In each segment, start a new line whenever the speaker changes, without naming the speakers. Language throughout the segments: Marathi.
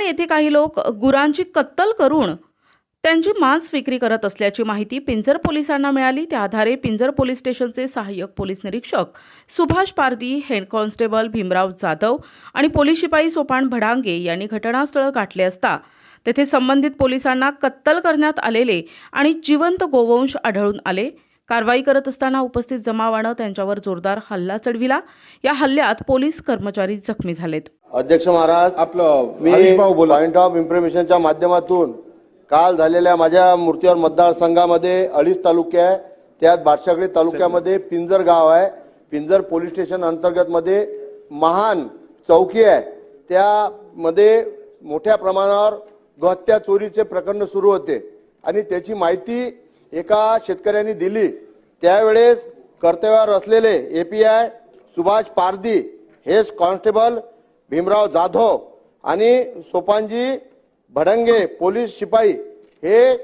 येथे काही लोक गुरांची कत्तल करून त्यांची मांस विक्री करत असल्याची माहिती पिंजर पोलिसांना मिळाली. त्या आधारे पिंजर पोलीस स्टेशनचे सहाय्यक पोलीस निरीक्षक सुभाष पारदी हेड कॉन्स्टेबल भीमराव जाधव आणि पोलीस शिपाई सोपान भडांगे यांनी घटनास्थळ गाठले असता तेथे संबंधित पोलिसांना कत्तल करण्यात आलेले आणि जिवंत गोवंश आढळून आले. कारवाई करत असताना उपस्थित जमावानं त्यांच्यावर जोरदार हल्ला चढविला. या हल्ल्यात पोलीस कर्मचारी जखमी झालेत.
अध्यक्ष महाराज
आपलं
मी पॉइंट ऑफ इन्फॉर्मेशनच्या माध्यमातून काल झालेल्या माझ्या मूर्तीवर मतदारसंघामध्ये अडीच तालुके आहे. त्यात बादशागडी तालुक्यामध्ये पिंजर गाव आहे. पिंजर पोलीस स्टेशन अंतर्गत मध्ये महान चौकी आहे. त्यामध्ये मोठ्या प्रमाणावर गहत्या चोरीचे प्रकरण सुरू होते. आणि त्याची माहिती एका शेतकऱ्यांनी दिली. त्यावेळेस कर्तव्यावर असलेले एपीआय सुभाष पारदी हेच कॉन्स्टेबल भीमराव जाधव आणि सोपानजी भडंगे पोलीस शिपाई हे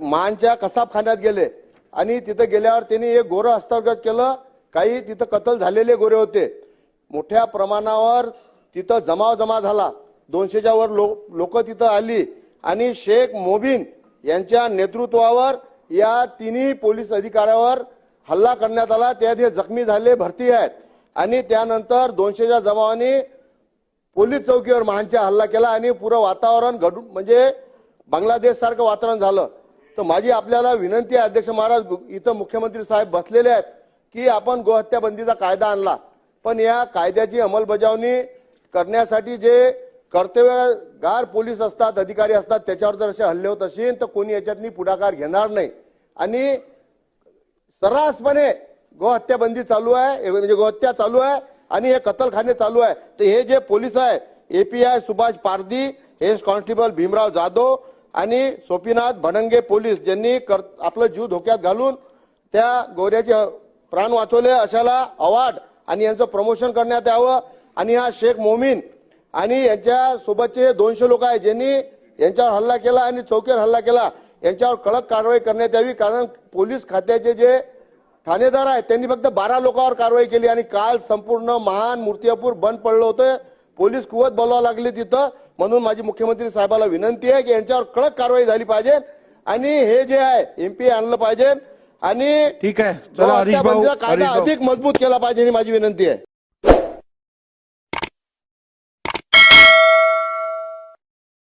मानच्या कसाबखान्यात गेले. आणि तिथं गेल्यावर त्यांनी एक गोरं हस्तगत केलं. काही तिथं कत्ल झालेले गोरे होते. मोठ्या प्रमाणावर तिथं जमाव जमा झाला. दोनशेच्या वर लोक तिथं आली. आणि शेख मोबीन यांच्या नेतृत्वावर या तिन्ही पोलीस अधिकाऱ्यावर हल्ला करण्यात आला. त्यात हे जखमी झाले भरती आहेत. आणि त्यानंतर दोनशेच्या जमावाने पोलीस चौकीवर महानच्या हल्ला केला आणि पुरं वातावरण घडून म्हणजे बांगलादेश सारखं वातावरण झालं. तर माझी आपल्याला विनंती आहे अध्यक्ष महाराज इथं मुख्यमंत्री साहेब बसलेले आहेत की आपण गोहत्या बंदीचा कायदा आणला. पण या कायद्याची अंमलबजावणी करण्यासाठी जे कर्तव्यगार पोलीस असतात अधिकारी असतात त्याच्यावर जर असे हल्ले होत असेल तर कोणी याच्यातनी पुढाकार घेणार नाही. आणि सर्रासपणे गोहत्या बंदी चालू आहे म्हणजे गोहत्या चालू आहे आणि हे कत्तलखाने चालू आहे. तर हे जे पोलीस आहे एपीआय सुभाष पारदी हे कॉन्स्टेबल भीमराव जाधव आणि सोपीनाथ भडंगे पोलीस ज्यांनी कर आपलं जीव धोक्यात घालून त्या गोऱ्याचे प्राण वाचवले अशाला अवार्ड आणि यांचं प्रमोशन करण्यात यावं. आणि हा शेख मोमीन आणि यांच्या सोबतचे दोनशे लोक आहेत ज्यांनी यांच्यावर हल्ला केला आणि चौकीवर हल्ला केला. यांच्यावर कडक कारवाई करण्यात यावी कारण पोलीस खात्याचे जे ठाणेदार आहेत त्यांनी फक्त बारा लोकांवर कारवाई केली आणि काल संपूर्ण महान मूर्तिजापूर बंद पडलं होतं. पोलीस कुवत बोलावं लागली तिथं. म्हणून माझी मुख्यमंत्री साहेबाला विनंती आहे की यांच्यावर कडक कारवाई झाली पाहिजे आणि हे जे आहे एमपी आणलं पाहिजे आणि
ठीक आहे.
कायदा अधिक मजबूत केला पाहिजे ही माझी विनंती आहे.